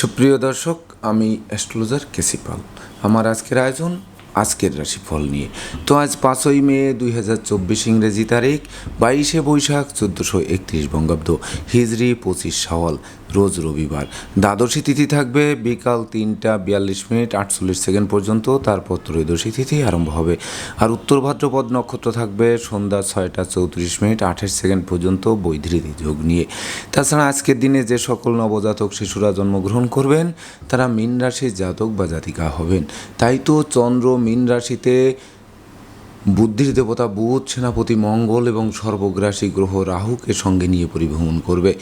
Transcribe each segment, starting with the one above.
সুপ্রিয় দর্শক, আমি অ্যাস্ট্রোলজার কেসিপাল আমার আজকের আয়োজন, আজকের রাশিফল নিয়ে। তো আজ পাঁচই মে দুই হাজার চব্বিশ ইংরেজি তারিখ, বাইশে বৈশাখ চোদ্দোশো একত্রিশ বঙ্গাব্দ। হিজড়ি পঁচিশ সাওয়াল। রোজ রবিবার। দ্বাদশী তিথি থাকবে বিকাল তিনটা বিয়াল্লিশ মিনিট আটচল্লিশ সেকেন্ড পর্যন্ত, তারপর ত্রয়োদশী তিথি আরম্ভ হবে। আর উত্তর ভাদ্রপদ নক্ষত্র থাকবে সন্ধ্যা ছয়টা চৌত্রিশ মিনিট আঠাশ সেকেন্ড পর্যন্ত বৈধৃতি যোগ নিয়ে। তাছাড়া আজকের দিনে যে সকল নবজাতক শিশুরা জন্মগ্রহণ করবেন, তারা মীন রাশির জাতক বা জাতিকা হবেন। তাই তো চন্দ্র মীন রাশিতে বুদ্ধির দেবতা বুধ, সেনাপতি মঙ্গল এবং সর্বগ্রাসী গ্রহ রাহুকে সঙ্গে নিয়ে পরিভ্রমণ করবে।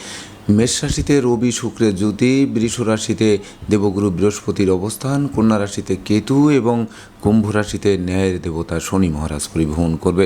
মেষ রাশিতে রবি শুক্রের জ্যোতি, বৃষ রাশিতে দেবগুরু, বৃহস্পতির অবস্থান, কন্যা রাশিতে কেতু এবং কুম্ভ রাশিতে ন্যায়ের দেবতা শনি মহারাজ পরিবহন করবে।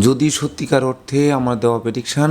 যদি সত্যিকার অর্থে আমার দেওয়া প্রেডিকশান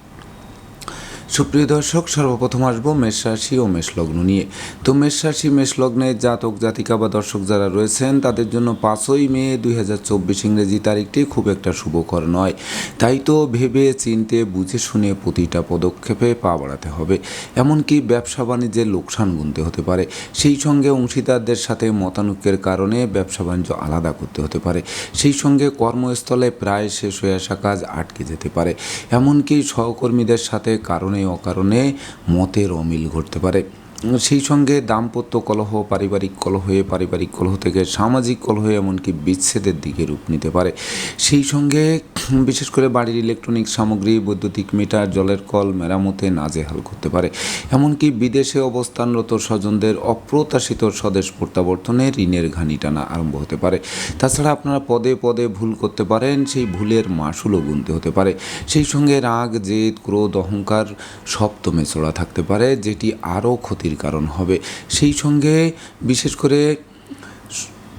সুপ্রিয় দর্শক, সর্বপ্রথম আসব মেষ রাশি ও মেষ লগ্ন নিয়ে। তো মেষ রাশি, মেষ লগ্নের জাতক, জাতিকা বা দর্শক যারা রয়েছেন, তাদের জন্য পাঁচই মে দুই হাজার চব্বিশ ইংরেজি তারিখটি খুব একটা শুভকর নয়। তাই তো ভেবে, চিনতে, বুঝে শুনে প্রতিটা পদক্ষেপে পা বাড়াতে হবে। এমনকি ব্যবসা বাণিজ্যের লোকসান গুনতে হতে পারে। সেই সঙ্গে অংশীদারদের সাথে মতানুক্যের কারণে ব্যবসা বাণিজ্য আলাদা করতে হতে পারে। সেই সঙ্গে কর্মস্থলে প্রায় শেষ হয়ে আসা কাজ আটকে যেতে পারে। এমনকি সহকর্মীদের সাথে কারণে অকারণে মতের অমিল ঘটতে পারে। সেই সঙ্গে দাম্পত্য কলহ, পারিবারিক কলহে, পারিবারিক কলহ থেকে সামাজিক কলহে এমনকি বিচ্ছেদের দিকে রূপ নিতে পারে। সেই সঙ্গে বিশেষ করে বাড়ির ইলেকট্রনিক সামগ্রী, বৈদ্যুতিক মিটার জলের কল, মেরামতে নাজেহাল করতে পারে। এমনকি বিদেশে অবস্থানরত স্বজনদের অপ্রত্যাশিত স্বদেশ প্রত্যাবর্তনে ঋণের ঘানি টানা আরম্ভ হতে পারে। তাছাড়া আপনারা পদে পদে ভুল করতে পারেন, সেই ভুলের মাসুলও গুনতে হতে পারে। সেই সঙ্গে রাগ, জেদ, ক্রোধ, অহংকার সপ্তমে চড়া থাকতে পারে, যেটি আরও ক্ষতির কারণ হবে। সেই সঙ্গে বিশেষ করে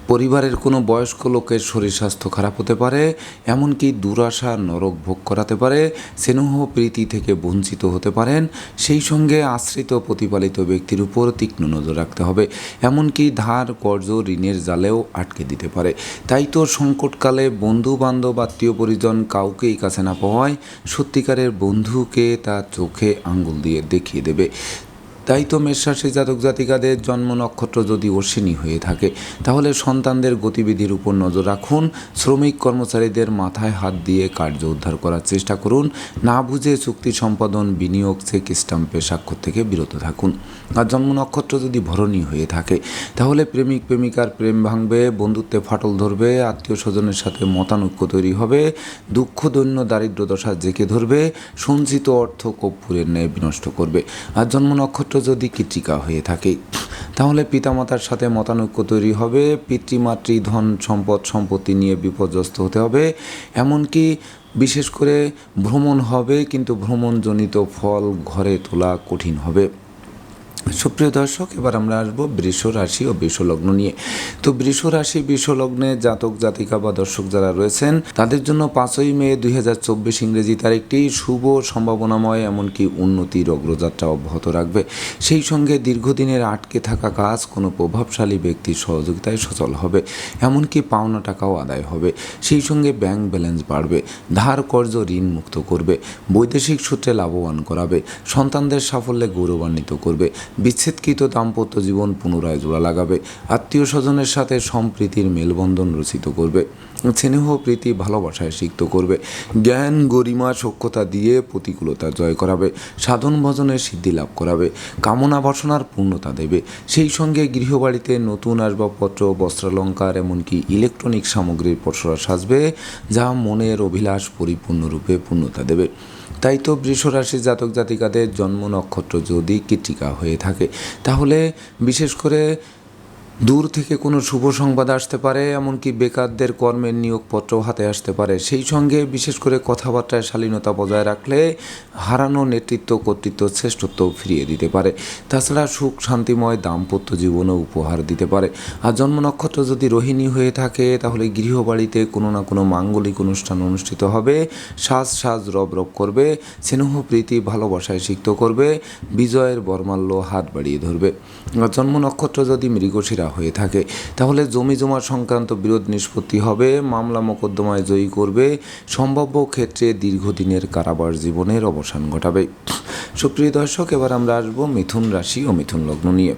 পরিবারের কোনো বয়স্ক লোকের শরীর স্বাস্থ্য খারাপ হতে পারে, এমনকি দুরাশা নরক ভোগ করাতে পারে, স্নেহ প্রীতি থেকে বঞ্চিত হতে পারেন, সেই সঙ্গে আশ্রিত প্রতিপালিত ব্যক্তির উপর তীক্ষ্ণ নজর রাখতে হবে। এমনকি ধার, কর্জ, ঋণের জালেও আটকে দিতে পারে। তাই তো সংকটকালে বন্ধু বান্ধব আত্মীয় পরিজন কাউকেই কাছে না পাওয়ায় সত্যিকারের বন্ধুকে তার চোখে আঙ্গুল দিয়ে দেখিয়ে দেবে। তাই তো মেষরাশি জাতক জাতিকাদের জন্ম নক্ষত্র যদি অশ্বিনী হয়ে থাকে, তাহলে সন্তানদের গতিবিধির উপর নজর রাখুন। শ্রমিক কর্মচারীদের মাথায় হাত দিয়ে কার্য উদ্ধার করার চেষ্টা করুন। না বুঝে চুক্তি সম্পাদন, বিনিয়োগ, চেক স্টাম্পে স্বাক্ষর থেকে বিরত থাকুন। আর জন্ম নক্ষত্র যদি ভরণী হয়ে থাকে, তাহলে প্রেমিক প্রেমিকার প্রেম ভাঙবে, বন্ধুত্বে ফাটল ধরবে, আত্মীয় স্বজনের সাথে মতানৈক্য তৈরি হবে, দুঃখ, দৈন্য, দারিদ্র দশা জেকে ধরবে, সঞ্চিত অর্থ কর্পূরের ন্যায় বিনষ্ট করবে। আর জন্ম নক্ষত্র যদি কৃত্রিকা হয়ে থাকে, তাহলে পিতামাতার সাথে মতানৈক্য তৈরি হবে, পিতৃমাতৃ ধন, সম্পদ, সম্পত্তি নিয়ে বিপর্যস্ত হতে হবে। এমনকি বিশেষ করে ভ্রমণ হবে, কিন্তু ভ্রমণজনিত ফল ঘরে তোলা কঠিন হবে। সুপ্রিয় দর্শক, এবার আমরা আসব বৃষ রাশি ও বৃষ লগ্ন নিয়ে। তো বৃষ রাশি, বৃষ লগ্নে জাতক, জাতিকা বা দর্শক যারা রয়েছেন, তাদের জন্য পাঁচই মে দুই হাজার চব্বিশ ইংরেজি তারিখটি শুভ সম্ভাবনাময়, এমনকি উন্নতির অগ্রযাত্রা অব্যাহত রাখবে। সেই সঙ্গে দীর্ঘদিনের আটকে থাকা কাজ কোনো প্রভাবশালী ব্যক্তির সহযোগিতায় সচল হবে, এমনকি পাওনা টাকাও আদায় হবে। সেই সঙ্গে ব্যাংক ব্যালেন্স বাড়বে, ধার কর্য ঋণ মুক্ত করবে, বৈদেশিক সূত্রে লাভবান করাবে, সন্তানদের সাফল্যে গৌরবান্বিত করবে বিচ্ছেদকৃত দাম্পত্য জীবন পুনরায় জোড়া লাগাবে। আত্মীয় স্বজনের সাথে সম্প্রীতির মেলবন্ধন রচিত করবে। স্নেহ প্রীতি ভালোবাসায় সিক্ত করবে। জ্ঞান, গরিমা সক্ষতা দিয়ে প্রতিকূলতা জয় করাবে। সাধন ভজনের সিদ্ধি লাভ করাবে। কামনা বাসনার পূর্ণতা দেবে। সেই সঙ্গে গৃহবাড়িতে নতুন আসবাবপত্র, বস্ত্রালঙ্কার, এমনকি ইলেকট্রনিক সামগ্রীর পসরা সাজবে, যা মনের অভিলাষ পরিপূর্ণরূপে পূর্ণতা দেবে। তাই তো বৃষরাশি জাতক জাতিকাদের জন্ম নক্ষত্র যদি কৃতিকা হয়ে থাকে তাহলে বিশেষ করে দূর থেকে কোনো শুভ সংবাদ আসতে পারে, এমনকি বেকারদের কর্মের নিয়োগপত্র হাতে আসতে পারে। সেই সঙ্গে বিশেষ করে কথাবার্তায় শালীনতা বজায় রাখলে হারানো নেতৃত্ব, কর্তৃত্ব শ্রেষ্ঠত্ব ফিরিয়ে দিতে পারে। তাছাড়া সুখ, শান্তিময় দাম্পত্য জীবনও উপহার দিতে পারে। আর জন্ম নক্ষত্র যদি রোহিণী হয়ে থাকে, তাহলে গৃহবাড়িতে কোনো না কোনো মাঙ্গলিক অনুষ্ঠান অনুষ্ঠিত হবে। সাজ সাজ রব রব করবে, স্নেহ, প্রীতি, ভালোবাসায় সিক্ত করবে, বিজয়ের বর্মাল্য হাত বাড়িয়ে ধরবে। আর জন্ম নক্ষত্র যদি মৃগশিরা হয়ে থাকে। তাহলে জমি জমা সংক্রান্ত বিরোধ নিষ্পত্তি হবে, মামলা মোকদ্দমায় জয়ী করবে, সম্ভাব্য ক্ষেত্রে দীর্ঘদিনের কারাবাস জীবনের অবসান ঘটাবে। সুপ্রিয় দর্শক, এবার আমরা আসব মিথুন রাশি ও মিথুন লগ্ন নিয়ে।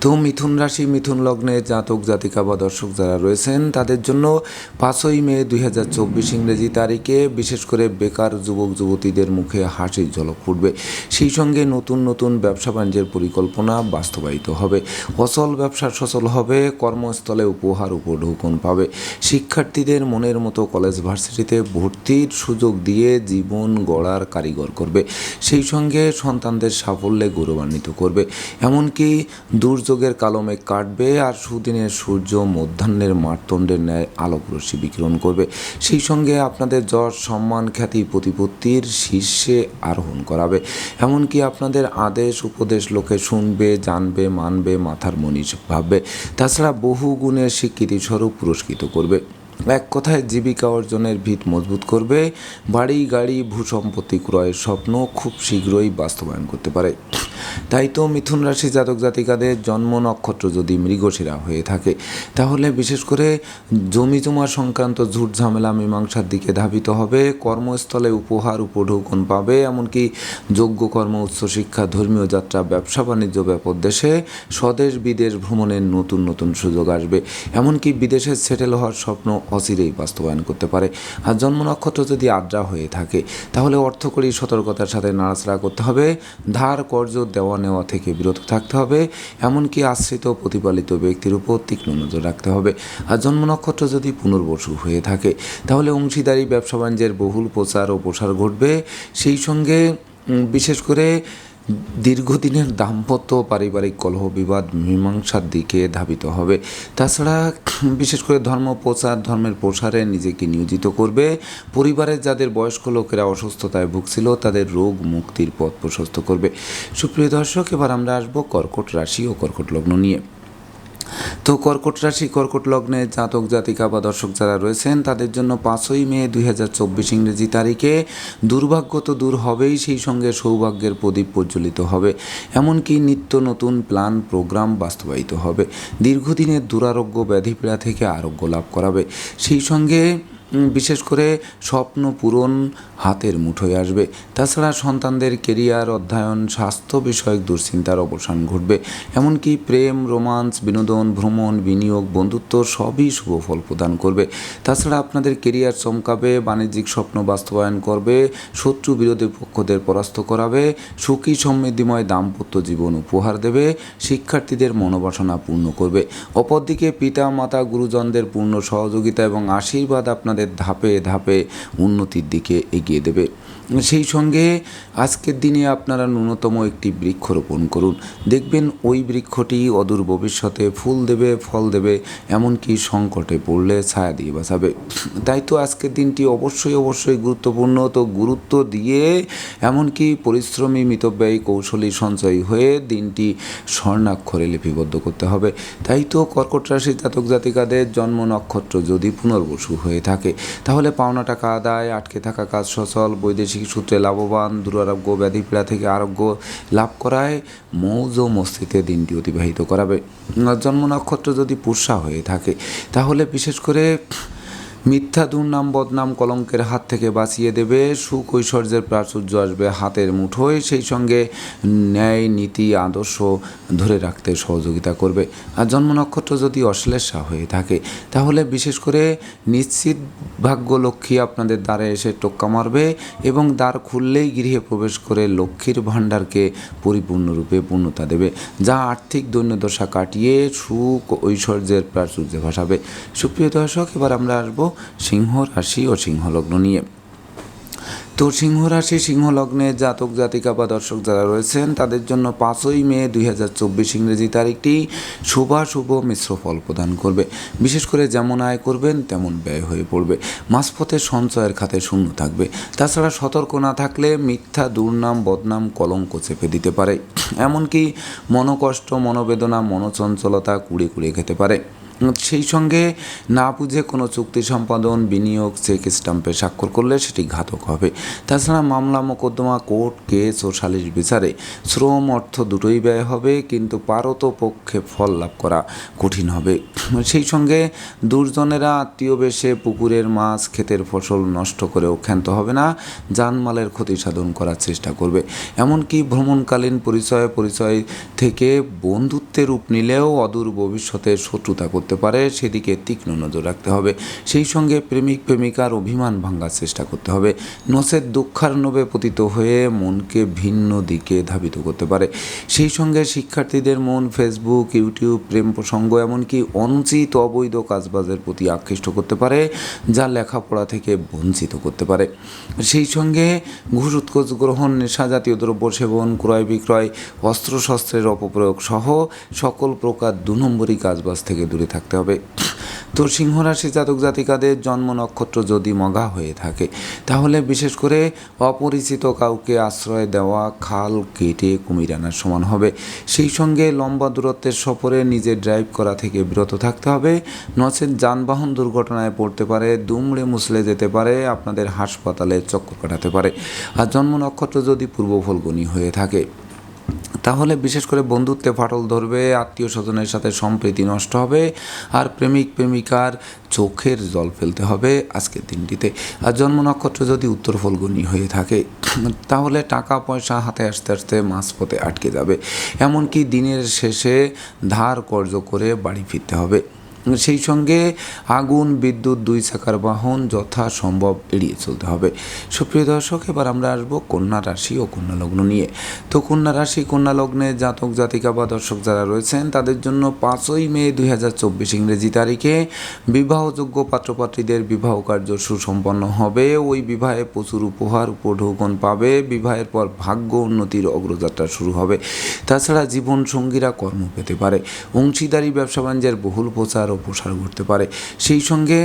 তো মিথুন রাশি, মিথুন লগ্নে জাতক, জাতিকা বা দর্শক যারা রয়েছেন, তাদের জন্য পাঁচই মে দুই হাজার চব্বিশ ইংরেজি তারিখে বিশেষ করে বেকার যুবক, যুবতীদের মুখে হাসির ঝলক ফুটবে। সেই সঙ্গে নতুন নতুন ব্যবসা বাণিজ্যের পরিকল্পনা বাস্তবায়িত হবে। অচল ব্যবসা সচল হবে, কর্মস্থলে উপহার উপঢৌকন পাবে। শিক্ষার্থীদের মনের মতো কলেজ ভার্সিটিতে ভর্তির সুযোগ দিয়ে জীবন গড়ার কারিগর করবে। সেই সঙ্গে সন্তানদের সাফল্যে গৌরবান্বিত করবে। এমনকি দুর্যোগের কালো মেঘ কাটবে আর সুদিনের সূর্য মধ্যাহ্নের মারতণ্ডের ন্যায় আলোক রশ্মি বিকিরণ করবে। সেই সঙ্গে আপনাদের যশ, সম্মান, খ্যাতি, প্রতিপত্তির শীর্ষে আরোহণ করাবে। এমনকি আপনাদের আদেশ, উপদেশ লোকে শুনবে, জানবে, মানবে, মাথার মনীষ ভাববে। তাছাড়া বহু গুণের স্বীকৃতিস্বরূপ পুরস্কৃত করবে। এক কথায় জীবিকা অর্জনের ভিত মজবুত করবে। বাড়ি, গাড়ি, ভূসম্পত্তি ক্রয়ের স্বপ্ন খুব শীঘ্রই বাস্তবায়ন করতে পারে। তাই তো মিথুন রাশি জাতক জাতিকাদের জন্ম নক্ষত্র যদি মৃগশিরা হয়ে থাকে, তাহলে বিশেষ করে জমি জমা সংক্রান্ত ঝুট ঝামেলা মীমাংসার দিকে ধাবিত হবে। কর্মস্থলে উপহার, উপঢৌকন পাবে। এমনকি যোগ্য কর্ম উচ্চশিক্ষা ধর্মীয় যাত্রা, ব্যবসা, বাণিজ্য ব্যাপক দেশে স্বদেশ বিদেশ ভ্রমণের নতুন নতুন সুযোগ আসবে। এমনকি বিদেশে সেটেল হওয়ার স্বপ্ন অচিরেই বাস্তবায়ন করতে পারে। আর জন্ম নক্ষত্র যদি আদ্রা হয়ে থাকে, তাহলে অর্থকরী সতর্কতার সাথে নাড়াচাড়া করতে হবে। ধার, কর্জ, দেওয়া নেওয়া থেকে বিরত থাকতে হবে। এমনকি আশ্রিত প্রতিপালিত ব্যক্তির উপর তীক্ষ্ণ নজর রাখতে হবে। আর জন্ম নক্ষত্র যদি পুনর্বসু হয়ে থাকে, তাহলে অংশীদারি, ব্যবসা বাণিজ্যের বহুল প্রচার ও প্রসার ঘটবে। সেই সঙ্গে বিশেষ করে দীর্ঘদিনের দাম্পত্য পারিবারিক কলহ, বিবাদ, মীমাংসার দিকে ধাবিত হবে। তাছাড়া বিশেষ করে ধর্ম প্রচার, ধর্মের প্রসারে নিজেকে নিয়োজিত করবে। পরিবারের যাদের বয়স্ক লোকেরা অসুস্থতায় ভুগছিল, তাদের রোগ মুক্তির পথ প্রশস্ত করবে। সুপ্রিয় দর্শক, এবার আমরা আসব কর্কট রাশি ও কর্কট লগ্ন নিয়ে। তো কর্কট রাশি, কর্কট লগ্নে জাতক, জাতিকা বা দর্শক যারা রয়েছেন, তাদের জন্য পাঁচই মে দুই হাজার চব্বিশ ইংরেজি তারিখে দুর্ভাগ্য তো দূর হবেই, সেই সঙ্গে সৌভাগ্যের প্রদীপ প্রজ্বলিত হবে। এমনকি নিত্য নতুন প্ল্যান, প্রোগ্রাম বাস্তবায়িত হবে। দীর্ঘদিনের দুরারোগ্য ব্যাধিপীড়া থেকে আরোগ্য লাভ করাবে। সেই সঙ্গে বিশেষ করে স্বপ্ন পূরণ হাতের মুঠোয় আসবে। তাছাড়া সন্তানদের কেরিয়ার, অধ্যয়ন, স্বাস্থ্য বিষয়ক দুশ্চিন্তার অবসান ঘটবে। এমনকি প্রেম, রোমান্স, বিনোদন, ভ্রমণ, বিনিয়োগ, বন্ধুত্ব সবই শুভ ফল প্রদান করবে। তাছাড়া আপনাদের কেরিয়ার চমকাবে, বাণিজ্যিক স্বপ্ন বাস্তবায়ন করবে, শত্রু বিরোধী পক্ষদের পরাস্ত করাবে, সুখী সমৃদ্ধিময় দাম্পত্য জীবন উপহার দেবে, শিক্ষার্থীদের মনোবাসনা পূর্ণ করবে। অপরদিকে পিতা, মাতা, গুরুজনদের পূর্ণ সহযোগিতা এবং আশীর্বাদ আপনাদের ধাপে ধাপে উন্নতির দিকে এগিয়ে দেবে। সেই সঙ্গে আজকের দিনে আপনারা ন্যূনতম একটি বৃক্ষ রোপণ করুন। দেখবেন ওই বৃক্ষটি অদূর ভবিষ্যতে ফুল দেবে, ফল দেবে, এমনকি সংকটে পড়লে ছায়া দিয়ে বাঁচাবে। তাই তো আজকের দিনটি অবশ্যই অবশ্যই গুরুত্বপূর্ণ। তো গুরুত্ব দিয়ে এমনকি পরিশ্রমী, মিতব্যয়ী, কৌশলী সঞ্চয়ী হয়ে দিনটি স্বর্ণাক্ষরে লিপিবদ্ধ করতে হবে। তাই তো কর্কট রাশি জাতক জাতিকাদের জন্ম নক্ষত্র যদি পুনর্বসু হয়ে থাকে, তাহলে পাওনা টাকা আদায়, আটকে থাকা কাজ সচল, বৈদেশিক সূত্রে লাভবান, দুরারোগ্য ব্যাধিপীড়া থেকে আরোগ্য লাভ করায় মৌজ ও মস্তিতে দিনটি অতিবাহিত করাবে। জন্ম নক্ষত্র যদি পুষা হয়ে থাকে, তাহলে বিশেষ করে মিথ্যা দুর্নাম, বদনাম কলঙ্কের হাত থেকে বাঁচিয়ে দেবে সুখ ঐশ্বর্যের প্রাচুর্য আসবে হাতের মুঠোয়, সেই সঙ্গে ন্যায় নীতি, আদর্শ ধরে রাখতে সহযোগিতা করবে। আর জন্ম নক্ষত্র যদি অশ্লেষা হয়ে থাকে, তাহলে বিশেষ করে নিশ্চিত ভাগ্য লক্ষ্মী আপনাদের দ্বারে এসে টোক্কা মারবে এবং দ্বার খুললেই গৃহে প্রবেশ করে লক্ষ্মীর ভাণ্ডারকে পরিপূর্ণরূপে পূর্ণতা দেবে, যা আর্থিক দৈন্যদশা কাটিয়ে সুখ ঐশ্বর্যের প্রাচুর্যে ভাসাবে। সুপ্রিয় দর্শক, এবার আমরা আসব সিংহ রাশি ও সিংহ লগ্ন নিয়ে। তো সিংহ রাশি সিংহ জাতক, জাতিকা বা দর্শক যারা রয়েছেন, তাদের জন্য পাঁচই মে দুই হাজার চব্বিশ ইংরেজি তারিখটি শুভাশুভ মিশ্র ফল প্রদান করবে। বিশেষ করে যেমন আয় করবেন, তেমন ব্যয় হয়ে পড়বে। মাঝপথে সঞ্চয়ের খাতে শূন্য থাকবে। তাছাড়া সতর্ক না থাকলে মিথ্যা, দুর্নাম, বদনাম, কলঙ্ক চেপে দিতে পারে। এমনকি মনোকষ্ট, মনোবেদনা, মনোচঞ্চলতা কুড়ে কুড়ে খেতে পারে। সেই সঙ্গে না বুঝে কোনো চুক্তি সম্পাদন, বিনিয়োগ, চেক স্টাম্পে স্বাক্ষর করলে সেটি ঘাতক হবে। তাছাড়া মামলা, মোকদ্দমা, কোর্ট কেস ও সালিশ বিচারে শ্রম অর্থ দুটোই ব্যয় হবে, কিন্তু পারত পক্ষে ফল লাভ করা কঠিন হবে। সেই সঙ্গে দুর্জনেরা আত্মীয় বেশে পুকুরের মাছ, ক্ষেতের ফসল নষ্ট করেও ক্ষান্ত হবে না, জানমালের ক্ষতি সাধন করার চেষ্টা করবে। এমনকি ভ্রমণকালীন পরিচয় পরিচয় থেকে বন্ধুত্বের রূপ নিলেও অদূর ভবিষ্যতে শত্রুতা করতে পারে, সেদিকে তীক্ষ্ণ নজর রাখতে হবে। সেই সঙ্গে প্রেমিক প্রেমিকার অভিমান ভাঙার চেষ্টা করতে হবে। নসের দুঃখার্ণবে পতিত হয়ে মনকে ভিন্ন দিকে ধাবিত করতে পারে। সেই সঙ্গে শিক্ষার্থীদের মন ফেসবুক ইউটিউব প্রেম প্রসঙ্গ, এমনকি অনুচিত অবৈধ কাজবাজের প্রতি আকৃষ্ট করতে পারে, যা লেখাপড়া থেকে বঞ্চিত করতে পারে। সেই সঙ্গে ঘুষ, উৎকোচ, গ্রহণ, নেশা জাতীয় দ্রব্য সেবন, ক্রয় বিক্রয়, অস্ত্রশস্ত্রের অপপ্রয়োগ সহ সকল প্রকার দু নম্বরই কাজবাজ থেকে দূরে থাকতে হবে। তো সিংহ রাশি জাতক জাতিকাদের জন্ম নক্ষত্র যদি মগা হয়ে থাকে, তাহলে বিশেষ করে অপরিচিত কাউকে আশ্রয় দেওয়া, খাল কেটে কুমির আনার সমান হবে। সেই সঙ্গে লম্বা দূরত্বের সফরে নিজে ড্রাইভ করা থেকে বিরত থাকতে হবে। নচেত যানবাহন দুর্ঘটনায় পড়তে পারে, দুমড়ে মুসলে যেতে পারে, আপনাদের হাসপাতালে চক্কর কাটাতে পারে। আর জন্ম নক্ষত্র যদি পূর্ব ফলগুনি হয়ে থাকে তাহলে বিশেষ করে বন্ধুত্বে ফাটল ধরবে আত্মীয় স্বজনের সাথে সম্প্রীতি নষ্ট হবে আর প্রেমিক, প্রেমিকার চোখের জল ফেলতে হবে আজকের দিনটিতে। আর জন্ম নক্ষত্র যদি উত্তর ফলগুনি হয়ে থাকে, তাহলে টাকা পয়সা হাতে আসতে আসতে মাঝপথে আটকে যাবে। এমনকি দিনের শেষে ধার কর্য করে বাড়ি ফিরতে হবে। সেই সঙ্গে আগুন, বিদ্যুৎ, দুই চাকার বাহন যথাসম্ভব এড়িয়ে চলতে হবে। সুপ্রিয় দর্শক, এবার আমরা আসব কন্যা রাশি ও কন্যা লগ্ন নিয়ে। তো কন্যা রাশি, কন্যা লগ্নে জাতক, জাতিকা বা দর্শক যারা রয়েছেন, তাদের জন্য পাঁচই মে দুই হাজার চব্বিশ ইংরেজি তারিখে বিবাহযোগ্য পাত্রপাত্রীদের বিবাহ কার্য সুসম্পন্ন হবে। ওই বিবাহে প্রচুর উপহার, উপঢৌকন পাবে। বিবাহের পর ভাগ্য উন্নতির অগ্রযাত্রা শুরু হবে। তাছাড়া জীবন সঙ্গীরা কর্ম পেতে পারে। অংশীদারি, ব্যবসা বাণিজ্যের বহুল প্রচার ও প্রসার ঘটতে পারে। সেই সঙ্গে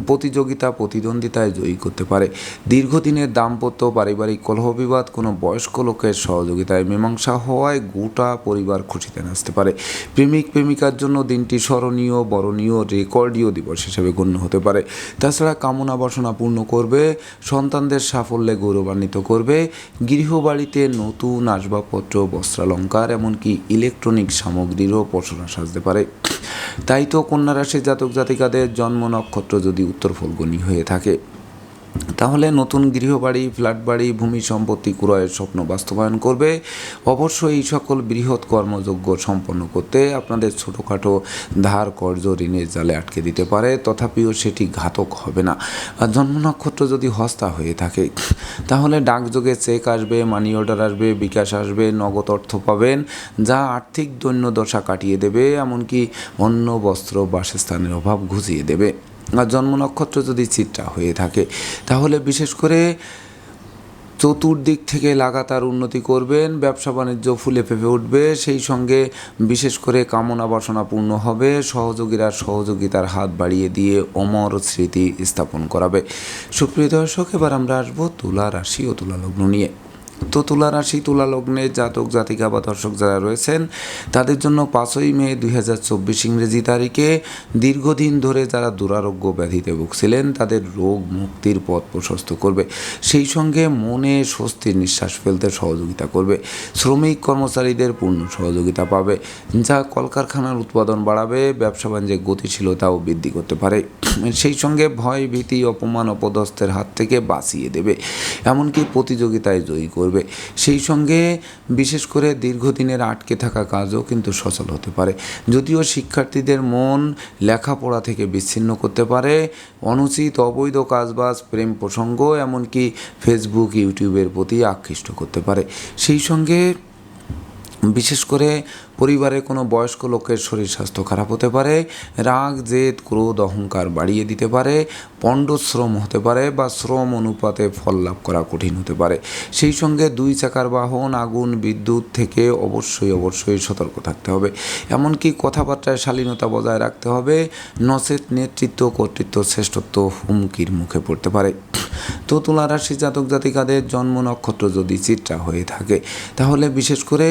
প্রতিযোগিতা, প্রতিদ্বন্দ্বিতায় জয়ী করতে পারে। দীর্ঘদিনের দাম্পত্য, পারিবারিক কলহ বিবাদ কোনো বয়স্ক লোকের সহযোগিতায় মীমাংসা হওয়ায় গোটা পরিবার খুশিতে নাচতে পারে। প্রেমিক, প্রেমিকার জন্য দিনটি স্মরণীয়, বরণীয়, রেকর্ডীয় দিবস হিসেবে গণ্য হতে পারে। তাছাড়া কামনা বাসনা পূর্ণ করবে, সন্তানদের সাফল্যে গৌরবান্বিত করবে, গৃহবাড়িতে নতুন আসবাবপত্র, বস্ত্রালঙ্কার, এমনকি ইলেকট্রনিক সামগ্রীরও পসরা সাজতে পারে। তাই তো কন্যা রাশির জাতক জাতিকাদের জন্ম নক্ষত্র যদি উত্তর ফলগুনি হয়ে থাকে। তাহলে নতুন গৃহবাড়ি ফ্ল্যাট বাড়ি ভূমি সম্পত্তি ক্রয়ের স্বপ্ন বাস্তবায়ন করবে। অবশ্যই এই সকল বৃহৎ কর্মযোগ্য সম্পন্ন করতে আপনাদের ছোটোখাটো ধার কর্য ঋণের জালে আটকে দিতে পারে, তথাপিও সেটি ঘাতক হবে না। জন্ম নক্ষত্র যদি হস্তা হয়ে থাকে, তাহলে ডাকযোগে চেক আসবে, মানি অর্ডার আসবে, বিকাশ আসবে, নগদ অর্থ পাবেন, যা আর্থিক দৈন্যদশা কাটিয়ে দেবে, এমনকি অন্য বস্ত্র বাসস্থানের অভাব ঘুচিয়ে দেবে। জন্ম নক্ষত্র যদি চিত্রা হয়ে থাকে, তাহলে বিশেষ করে চতুর্দিক থেকে লাগাতার উন্নতি করবেন, ব্যবসা বাণিজ্য ফুলে ফেপে উঠবে, সেই সঙ্গে বিশেষ করে কামনা বাসনা পূর্ণ হবে, সহযোগীরা সহযোগিতার হাত বাড়িয়ে দিয়ে অমর স্মৃতি স্থাপন করাবে। সুপ্রিয় দর্শক, এবার আমরা আসব তুলা রাশি ও তুলা লগ্ন নিয়ে। তো তুলা রাশি, তুলা লগ্নে জাতক, জাতিকা বা দর্শক যারা রয়েছেন, তাদের জন্য পাঁচই মে দুই হাজার চব্বিশ ইংরেজি তারিখে দীর্ঘদিন ধরে যারা দুরারোগ্য ব্যাধিতে ভুগছিলেন, তাদের রোগ মুক্তির পথ প্রশস্ত করবে। সেই সঙ্গে মনে স্বস্তির নিঃশ্বাস ফেলতে সহযোগিতা করবে। শ্রমিক কর্মচারীদের পূর্ণ সহযোগিতা পাবে। যা কলকারখানার উৎপাদন বাড়াবে, ব্যবসা বাণিজ্যের গতিশীলতাও বৃদ্ধি করতে পারে। সেই সঙ্গে ভয়, ভীতি, অপমান, অপদস্থের হাত থেকে বাঁচিয়ে দেবে। এমনকি প্রতিযোগিতায় জয়ী করবে সেই সঙ্গে বিশেষ করে দীর্ঘদিনের আটকে থাকা কাজও কিন্তু সচল হতে পারে। যদিও শিক্ষার্থীদের মন লেখাপড়া থেকে বিচ্ছিন্ন করতে পারে, অনুচিত অবৈধ কাজবাজ, প্রেম প্রসঙ্গ, এমনকি ফেসবুক ইউটিউবের প্রতি আকৃষ্ট করতে পারে। সেই সঙ্গে বিশেষ করে পরিবারে কোনো বয়স্ক লোকের শরীর স্বাস্থ্য খারাপ হতে পারে, রাগ, জেদ, ক্রোধ, অহংকার বাড়িয়ে দিতে পারে পণ্ডশ্রম হতে পারে বা শ্রম অনুপাতে ফল লাভ করা কঠিন হতে পারে। সেই সঙ্গে দুই চাকার বাহন, আগুন, বিদ্যুৎ থেকে অবশ্যই অবশ্যই সতর্ক থাকতে হবে। এমনকি কথাবার্তায় শালীনতা বজায় রাখতে হবে। নচেত নেতৃত্ব, কর্তৃত্ব, শ্রেষ্ঠত্ব হুমকির মুখে পড়তে পারে। তো তুলা রাশি জাতক জাতিকাদের জন্ম নক্ষত্র যদি চিত্রা হয়ে থাকে, তাহলে বিশেষ করে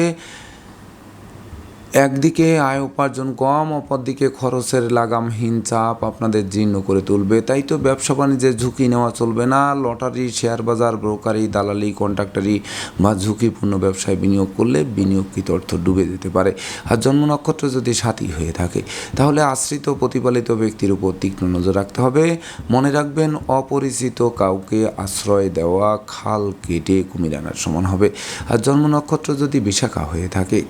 একদিকে আয় উপার্জন কম, অপরদিকে খরচের লাগামহীন চাপ আপনাদের জীর্ণ করে তুলবে। তাই তো ব্যবসা বাণিজ্যে ঝুঁকি নেওয়া চলবে না। লটারি, শেয়ার বাজার, ব্রোকারি, দালালি, কন্ট্রাক্টারি বা ঝুঁকিপূর্ণ ব্যবসায় বিনিয়োগ করলে বিনিয়োগকৃত অর্থ ডুবে যেতে পারে। আর জন্ম নক্ষত্র যদি সাথী হয়ে থাকে, তাহলে আশ্রিত প্রতিপালিত ব্যক্তির উপর তীক্ষ্ণ নজর রাখতে হবে। মনে রাখবেন, অপরিচিত কাউকে আশ্রয় দেওয়া খাল কেটে কুমির আনার সমান হবে। আর জন্ম নক্ষত্র যদি বিশাখা হয়ে থাকে,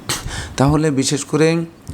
তাহলে বিশেষ করে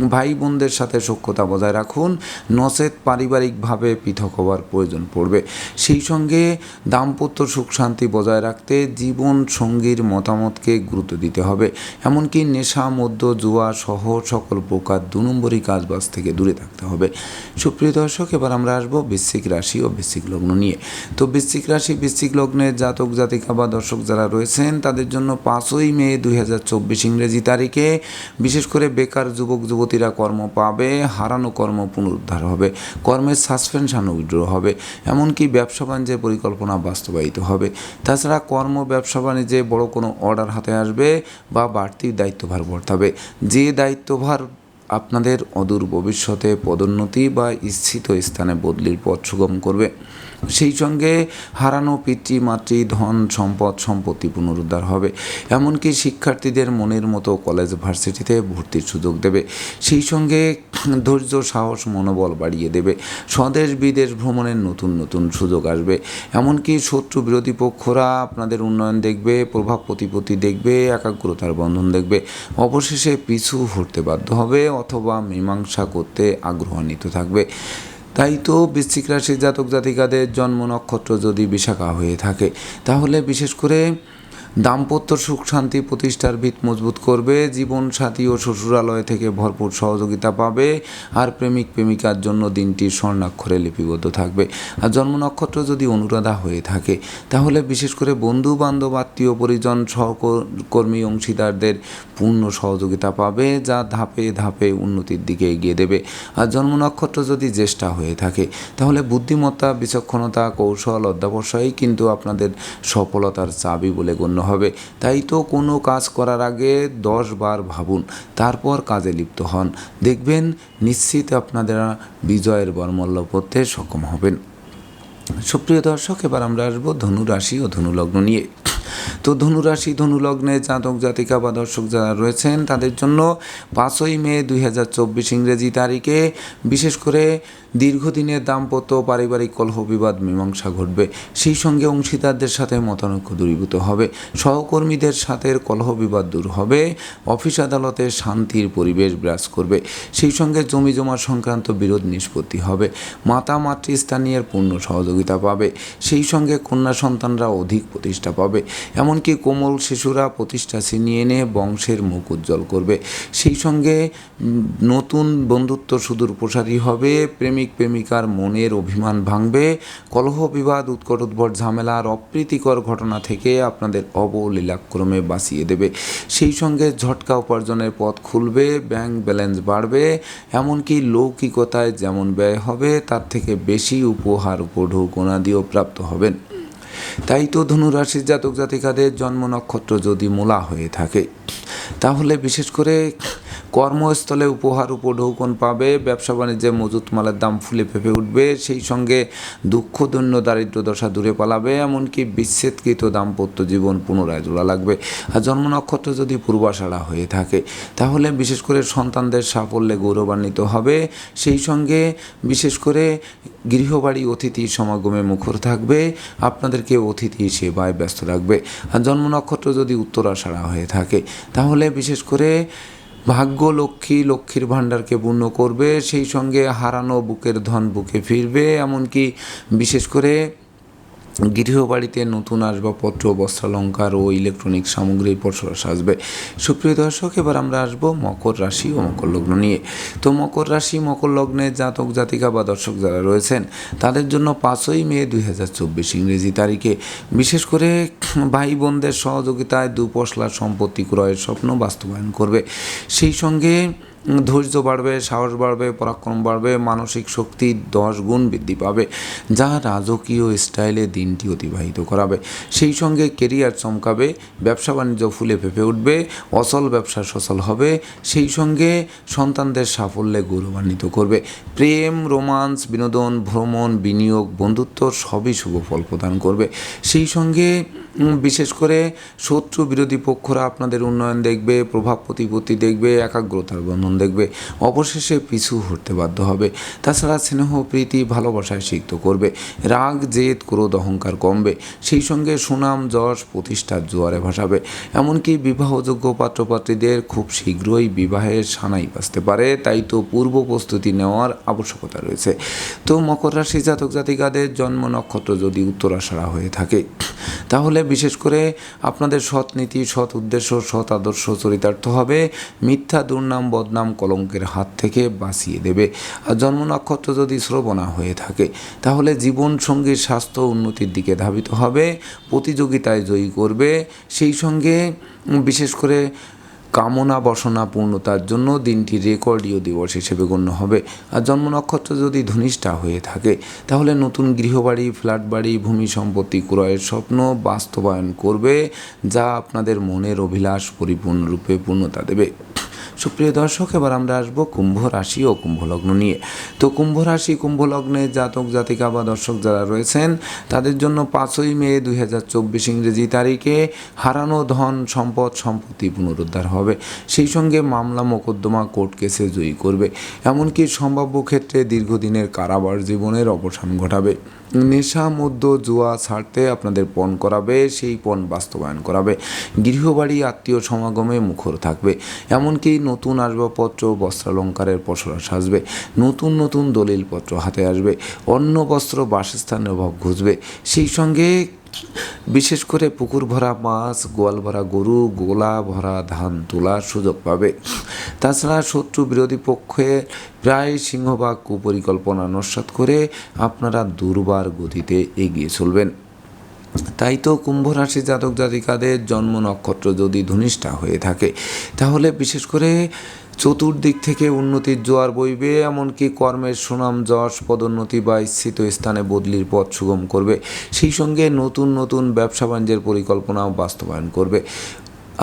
ভাই বোনদের সাথে সখ্যতা বজায় রাখুন, নচেত পারিবারিকভাবে পৃথক হওয়ার প্রয়োজন পড়বে। সেই সঙ্গে দাম্পত্য সুখ শান্তি বজায় রাখতে জীবন সঙ্গীর মতামতকে গুরুত্ব দিতে হবে। এমনকি নেশা মধ্য জুয়া সহ সকল প্রকার দু নম্বরই কাজবাজ থেকে দূরে থাকতে হবে। সুপ্রিয় দর্শক, এবার আমরা আসব বৃশ্চিক রাশি ও বৃশ্চিক লগ্ন নিয়ে। তো বৃশ্চিক রাশি, বৃশ্চিক লগ্নের জাতক, জাতিকা বা দর্শক যারা রয়েছেন, তাদের জন্য পাঁচই মে দুই হাজার চব্বিশ ইংরেজি তারিখে বিশেষ করে বেকার যুবক যুবতীরা কর্ম পাবে, হারানো কর্ম পুনরুদ্ধার হবে, কর্মের সাসপেনশন উইড্র হবে, এমনকি ব্যবসা বাণিজ্যের পরিকল্পনা বাস্তবায়িত হবে। তাছাড়া কর্ম, ব্যবসা বাণিজ্যে বড় কোনো অর্ডার হাতে আসবে বা বাড়তি দায়িত্বভার বর্তাবে। যে দায়িত্বভার আপনাদের অদূর ভবিষ্যতে পদোন্নতি বা ইচ্ছিত স্থানে বদলির পথ সুগম করবে। সেই সঙ্গে হারানো পিতৃ, মাতৃ, ধন, সম্পদ, সম্পত্তি পুনরুদ্ধার হবে। এমনকি শিক্ষার্থীদের মনের মতো কলেজ ভার্সিটিতে ভর্তির সুযোগ দেবে। সেই সঙ্গে ধৈর্য, সাহস, মনোবল বাড়িয়ে দেবে। স্বদেশ বিদেশ ভ্রমণের নতুন নতুন সুযোগ আসবে। এমনকি শত্রু বিরোধী পক্ষরা আপনাদের উন্নয়ন দেখবে, প্রভাব প্রতিপত্তি দেখবে, একাগ্রতার বন্ধন দেখবে। অবশেষে পিছু হতে বাধ্য হবে অথবা মীমাংসা করতে আগ্রহান্বিত থাকবে। তাই তো বৃশ্চিক রাশির জাতক জাতিকাদের জন্ম নক্ষত্র যদি বিশাখা হয়ে থাকে, তাহলে বিশেষ করে দাম্পত্য সুখ শান্তি প্রতিষ্ঠার ভিত মজবুত করবে, জীবন সাথী ও শ্বশুরালয় থেকে ভরপুর সহযোগিতা পাবে, আর প্রেমিক প্রেমিকার জন্য দিনটি স্বর্ণাক্ষরে লিপিবদ্ধ থাকবে। আর জন্ম নক্ষত্র যদি অনুরাধা হয়ে থাকে, তাহলে বিশেষ করে বন্ধু বান্ধব আত্মীয় পরিজন সহকর্মী অংশীদারদের পূর্ণ সহযোগিতা পাবে, যা ধাপে ধাপে উন্নতির দিকে এগিয়ে দেবে। আর জন্ম নক্ষত্র যদি জ্যেষ্ঠা হয়ে থাকে, তাহলে বুদ্ধিমত্তা, বিচক্ষণতা, কৌশল, অধ্যাবসায়ই কিন্তু আপনাদের সফলতার চাবি বলে গণ্য হবে। তাই তো কোনো কাজ করার আগে দশ বার ভাবুন, তারপর কাজে লিপ্ত হন। দেখবেন নিশ্চিত আপনারা বিজয়ের বর্মল্য পড়তে সক্ষম হবেন। সুপ্রিয় দর্শক, এবার আমরা আসব ধনু রাশি ও ধনু লগ্ন নিয়ে। তো ধনুরাশি, ধনুলগ্নে জাতক, জাতিকা বা দর্শক যারা রয়েছেন, তাদের জন্য পাঁচই মে দুই হাজার চব্বিশ ইংরেজি তারিখে বিশেষ করে দীর্ঘদিনের দাম্পত্য পারিবারিক কলহ, বিবাদ, মীমাংসা ঘটবে। সেই সঙ্গে অংশীদারদের সাথে মতানৈক্য দূরীভূত হবে। সহকর্মীদের সাথে কলহ, বিবাদ দূর হবে। অফিস আদালতে শান্তির পরিবেশ বিরাজ করবে। সেই সঙ্গে জমি জমা সংক্রান্ত বিরোধ নিষ্পত্তি হবে। মাতা মাতৃস্থানীয় পূর্ণ সহযোগিতা পাবে। সেই সঙ্গে কন্যা সন্তানরা অধিক প্রতিষ্ঠা পাবে। এমনকি কোমল শিশুরা প্রতিষ্ঠা ছিনিয়ে এনে বংশের মুখ উজ্জ্বল করবে। সেই সঙ্গে নতুন বন্ধুত্ব সুদূর প্রসারী হবে। প্রেমিক প্রেমিকার মনের অভিমান ভাঙবে। কলহ, বিবাদ, উৎকট, উদ্ভট ঝামেলার অপ্রীতিকর ঘটনা থেকে আপনাদের অবলীলাক্রমে বাঁচিয়ে দেবে। সেই সঙ্গে ঝটকা উপার্জনের পথ খুলবে, ব্যাংক ব্যালেন্স বাড়বে, এমনকি লৌকিকতায় যেমন ব্যয় হবে, তার থেকে বেশি উপহার উপঢৌকনাদিও প্রাপ্ত হবেন। তাই তো ধনুরাশির জাতক জাতিকাদের জন্ম নক্ষত্র যদি মূলা হয়ে থাকে, তাহলে বিশেষ করে কর্মস্থলে উপহার উপঢৌকন পাবে, ব্যবসা বাণিজ্যে মজুত মালের দাম ফুলে ফেপে উঠবে, সেই সঙ্গে দুঃখ দৈন্য দারিদ্র দশা দূরে পালাবে, এমনকি বিচ্ছেদকৃত দাম্পত্য জীবন পুনরায় জোড়া লাগবে। আর জন্ম নক্ষত্র যদি পূর্বাষাঢ়া হয়ে থাকে, তাহলে বিশেষ করে সন্তানদের সাফল্যে গৌরবান্বিত হবে। সেই সঙ্গে বিশেষ করে গৃহবাড়ি অতিথি সমাগমে মুখর থাকবে আপনাদেরকে অতিথি সেবায় ব্যস্ত রাখবে আর জন্ম নক্ষত্র যদি উত্তরাষাঢ়া হয়ে থাকে, তাহলে বিশেষ করে ভাগ্য লক্ষ্মী, লক্ষ্মীর ভাণ্ডারকে পূর্ণ করবে, সেই সঙ্গে হারানো বুকের ধন বুকে ফিরবে, এমনকি বিশেষ করে গৃহবাড়িতে নতুন আসবাবপত্র, বস্ত্রালঙ্কার ও ইলেকট্রনিক সামগ্রীর পসরা আসবে। সুপ্রিয় দর্শক, এবার আমরা আসব মকর রাশি ও মকর লগ্ন নিয়ে। তো মকর রাশি, মকর লগ্নের জাতক, জাতিকা বা দর্শক যারা রয়েছেন, তাদের জন্য পাঁচই মে দুই হাজার চব্বিশ ইংরেজি তারিখে। বিশেষ করে ভাই বোনদের সহযোগিতায় দুপশলা সম্পত্তি ক্রয়ের স্বপ্ন বাস্তবায়ন করবে। সেই সঙ্গে ধৈর্য বাড়বে, সাহস বাড়বে, পরাক্রম বাড়বে, মানসিক শক্তি দশ গুণ বৃদ্ধি পাবে, যা রাজকীয় স্টাইলে দিনটি অতিবাহিত করাবে। সেই সঙ্গে কেরিয়ার চমকাবে, ব্যবসা বাণিজ্য ফুলে ফেপে উঠবে, অচল ব্যবসা সচল হবে, সেই সঙ্গে সন্তানদের সাফল্যে গৌরবান্বিত করবে। প্রেম, রোমান্স, বিনোদন, ভ্রমণ, বিনিয়োগ, বন্ধুত্ব সবই শুভ ফল প্রদান করবে। সেই সঙ্গে বিশেষ করে শত্রু বিরোধী পক্ষরা আপনাদের উন্নয়ন দেখবে, প্রভাব প্রতিপত্তি দেখবে, একাগ্রতার বন্ধন দেখবে, অবশেষে পিছু হতে বাধ্য হবে। তাছাড়া স্নেহ, প্রীতি, ভালোবাসায় সিক্ত করবে। রাগ, জেদ, ক্রোধ, অহংকার কমবে। সেই সঙ্গে সুনাম, যশ, প্রতিষ্ঠার জোয়ারে ভাসাবে। এমনকি বিবাহযোগ্য পাত্রপাত্রীদের খুব শীঘ্রই বিবাহের সানাই বাঁচতে পারে, তাই তো পূর্ব প্রস্তুতি নেওয়ার আবশ্যকতা রয়েছে। তো মকর রাশি জাতক জাতিকাদের জন্ম নক্ষত্র যদি উত্তরাষাঢ়া হয়ে থাকে, তাহলে বিশেষ করে আপনাদের সৎ নীতি, সৎ উদ্দেশ্য, সৎ আদর্শ চরিতার্থ হবে। মিথ্যা, দুর্নাম, বদনাম কলঙ্কের হাত থেকে বাঁচিয়ে দেবে। আর জন্ম নক্ষত্র যদি শ্রবণা হয়ে থাকে, তাহলে জীবন সঙ্গে স্বাস্থ্য উন্নতির দিকে ধাবিত হবে, প্রতিযোগিতায় জয়ী করবে। সেই সঙ্গে বিশেষ করে কামনা বসনা পূর্ণতার জন্য দিনটি রেকর্ডীয় দিবস হিসেবে গণ্য হবে। আর জন্ম নক্ষত্র যদি ধনিষ্ঠা হয়ে থাকে, তাহলে নতুন গৃহবাড়ি, ফ্ল্যাট বাড়ি, ভূমি সম্পত্তি, ক্রয়ের স্বপ্ন বাস্তবায়ন করবে, যা আপনাদের মনের অভিলাষ পরিপূর্ণরূপে পূর্ণতা দেবে। সুপ্রিয় দর্শক, এবার আমরা আসব কুম্ভ রাশি ও কুম্ভ লগ্ন নিয়ে। তো কুম্ভ রাশি কুম্ভ লগ্নে জাতক, জাতিকা বা দর্শক যারা রয়েছেন, তাদের জন্য পাঁচই মে দুই হাজার চব্বিশ ইংরেজি তারিখে হারানো ধন, সম্পদ, সম্পত্তি পুনরুদ্ধার হবে। সেই সঙ্গে মামলা, মোকদ্দমা, কোর্ট কেসে জয়ী করবে। এমনকি সম্ভাব্য ক্ষেত্রে দীর্ঘদিনের কারাবার জীবনের অবসান ঘটাবে। নেশা মধ্য জুয়া ছাড়তে আপনাদের পণ করাবে, সেই পণ বাস্তবায়ন করাবে। গৃহবাড়ি, আত্মীয় সমাগমে মুখর থাকবে। এমনকি নতুন আসবাবপত্র, বস্ত্রালঙ্কারের পসরা সাজবে, নতুন নতুন দলিলপত্র হাতে আসবে, অন্য বস্ত্র বাসস্থানের অভাব ঘুষবে সেই সঙ্গে বিশেষ করে পুকুর ভরা মাছ, গোয়াল ভরা গরু, গোলা ভরা ধান তোলার সুযোগ পাবে। তাছাড়া শত্রু বিরোধী পক্ষে প্রায় সিংহভাগ কুপরিকল্পনা নস্বাত করে আপনারা দুর্বার গতিতে এগিয়ে চলবেন। তাই তো কুম্ভ রাশি জাতক জাতিকাদের জন্ম নক্ষত্র যদি ধনিষ্ঠা হয়ে থাকে, তাহলে বিশেষ করে চতুর্দিক থেকে উন্নতির জোয়ার বইবে, এমনকি কর্মের সুনাম, যশ, পদোন্নতি বা স্থিত স্থানে বদলির পথ সুগম করবে। সেই সঙ্গে নতুন নতুন ব্যবসা বাণিজ্যের পরিকল্পনাও বাস্তবায়ন করবে।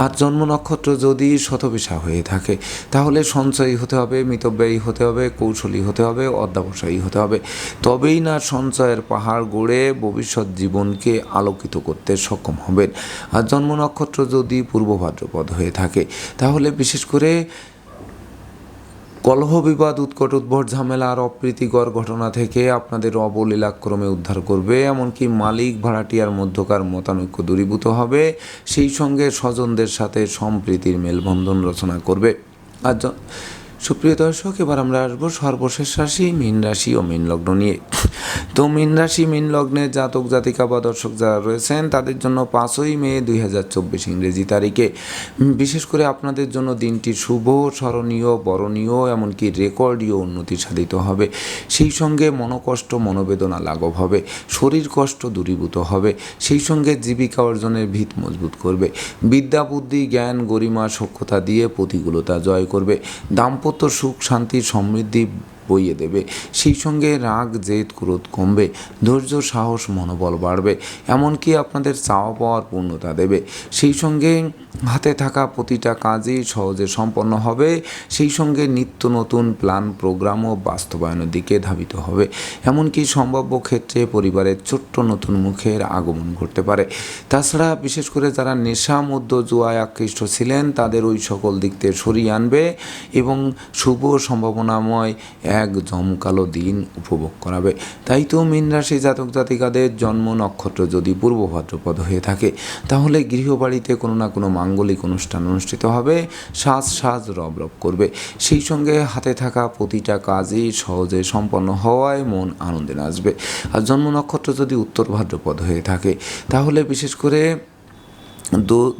আর জন্ম নক্ষত্র যদি শতবিশা হয়ে থাকে, তাহলে সঞ্চয়ী হতে হবে, মিতব্যয়ী হতে হবে, কৌশলী হতে হবে, অধ্যাবসায়ী হতে হবে। তবেই না সঞ্চয়ের পাহাড় গড়ে ভবিষ্যৎ জীবনকে আলোকিত করতে সক্ষম হবেন। আর জন্ম নক্ষত্র যদি পূর্ব ভাদ্রপদ হয়ে থাকে, তাহলে বিশেষ করে কলহ বিবাদ, উৎকট উদ্ভট ঝামেলা আর অপ্রীতিকর ঘটনা থেকে আপনাদের অবলীলাক্রমে উদ্ধার করবে। এমনকি মালিক, ভাড়াটিয়ার মধ্যকার মতানৈক্য দূরীভূত হবে। সেই সঙ্গে স্বজনদের সাথে সম্প্রীতির মেলবন্ধন রচনা করবে। আর সুপ্রিয় দর্শক, এবার আমরা আসব সর্বশেষ রাশি, মীন রাশি ও মীন লগ্ন নিয়ে। তো মীন রাশি, মীন লগ্নে জাতক, জাতিকা বা দর্শক যারা রয়েছেন, তাদের জন্য পাঁচই মে দুই হাজার চব্বিশ ইংরেজি তারিখে। বিশেষ করে আপনাদের জন্য দিনটি শুভ, স্মরণীয়, বরণীয়, এমনকি রেকর্ডীয় উন্নতি সাধিত হবে। সেই সঙ্গে মনোকষ্ট, মনোবেদনা লাঘব হবে, শরীর কষ্ট দূরীভূত হবে, সেই সঙ্গে জীবিকা অর্জনের ভিত মজবুত করবে। বিদ্যা, বুদ্ধি, জ্ঞান, গরিমা সক্ষতা দিয়ে প্রতিকূলতা জয় করবে। দাম্পত্য সুখ শান্তি সমৃদ্ধি বইয়ে দেবে। সেই সঙ্গে রাগ, জেদ, ক্রোধ কমবে, ধৈর্য, সাহস, মনোবল বাড়বে, এমনকি আপনাদের চাওয়া পাওয়ার পূর্ণতা দেবে। সেই সঙ্গে হাতে থাকা প্রতিটা কাজই সহজে সম্পন্ন হবে। সেই সঙ্গে নিত্য নতুন প্ল্যান, প্রোগ্রাম ও বাস্তবায়নের দিকে ধাবিত হবে। এমনকি সম্ভাব্য ক্ষেত্রে পরিবারের ছোট্ট নতুন মুখের আগমন ঘটতে পারে। তাছাড়া বিশেষ করে যারা নেশা, মধ্য জুয়ায় আকৃষ্ট ছিলেন, তাদের ওই সকল দিক থেকে সরিয়ে আনবে এবং শুভ সম্ভাবনাময় এক জমকালো দিন উপভোগ করাবে। তাই তো মীন রাশি জাতক জাতিকাদের জন্ম নক্ষত্র যদি পূর্ব ভাদ্রপদ হয়ে থাকে, তাহলে গৃহবাড়িতে কোনো না কোনো মাঙ্গলিক অনুষ্ঠান অনুষ্ঠিত হবে, সাজ সাজ রব রব করবে। সেই সঙ্গে হাতে থাকা প্রতিটা কাজই সহজে সম্পন্ন হওয়ায় মন আনন্দে নাচবে। আর জন্ম নক্ষত্র যদি উত্তর ভাদ্রপদ হয়ে থাকে, তাহলে বিশেষ করে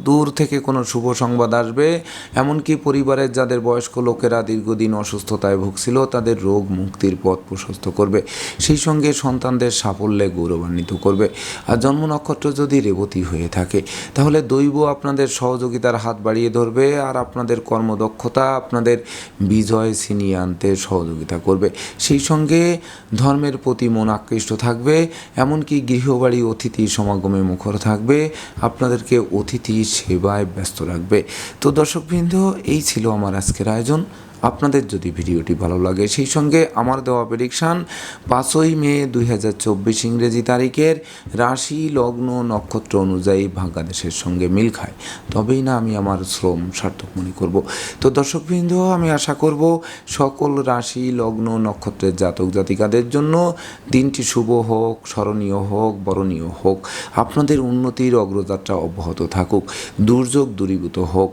দূর থেকে কোনো শুভ সংবাদ আসবে। এমনকি পরিবারের যাদের বয়স্ক লোকেরা দীর্ঘদিন অসুস্থতায় ভুগছিল, তাদের রোগ মুক্তির পথ প্রশস্ত করবে। সেই সঙ্গে সন্তানদের সাফল্যে গৌরবান্বিত করবে। আর জন্ম নক্ষত্র যদি রেবতী হয়ে থাকে, তাহলে দৈব আপনাদের সহযোগিতার হাত বাড়িয়ে ধরবে আর আপনাদের কর্মদক্ষতা আপনাদের বিজয় ছিনিয়ে আনতে সহযোগিতা করবে। সেই সঙ্গে ধর্মের প্রতি মন আকৃষ্ট থাকবে, এমনকি গৃহবাড়ি অতিথি সমাগমে মুখর থাকবে। আপনাদেরকে অতিথি সেবায় ব্যস্ত রাখবে। তো দর্শকবৃন্দ এই ছিল আমার আজকের আয়োজন। আপনাদের যদি ভিডিওটি ভালো লাগে, সেই সঙ্গে আমার দেওয়া প্রেডিকশান পাঁচই মে দুই হাজার চব্বিশ ইংরেজি তারিখের রাশি, লগ্ন, নক্ষত্র অনুযায়ী বাংলাদেশের সঙ্গে মিল খায়। তবেই না আমি আমার শ্রম সার্থক মনে করব। তো দর্শকবৃন্দ, আমি আশা করব সকল রাশি, লগ্ন, নক্ষত্রের জাতক জাতিকাদের জন্য দিনটি শুভ হোক, স্মরণীয় হোক, বরণীয় হোক। আপনাদের উন্নতির অগ্রযাত্রা অব্যাহত থাকুক, দুর্যোগ দূরীভূত হোক।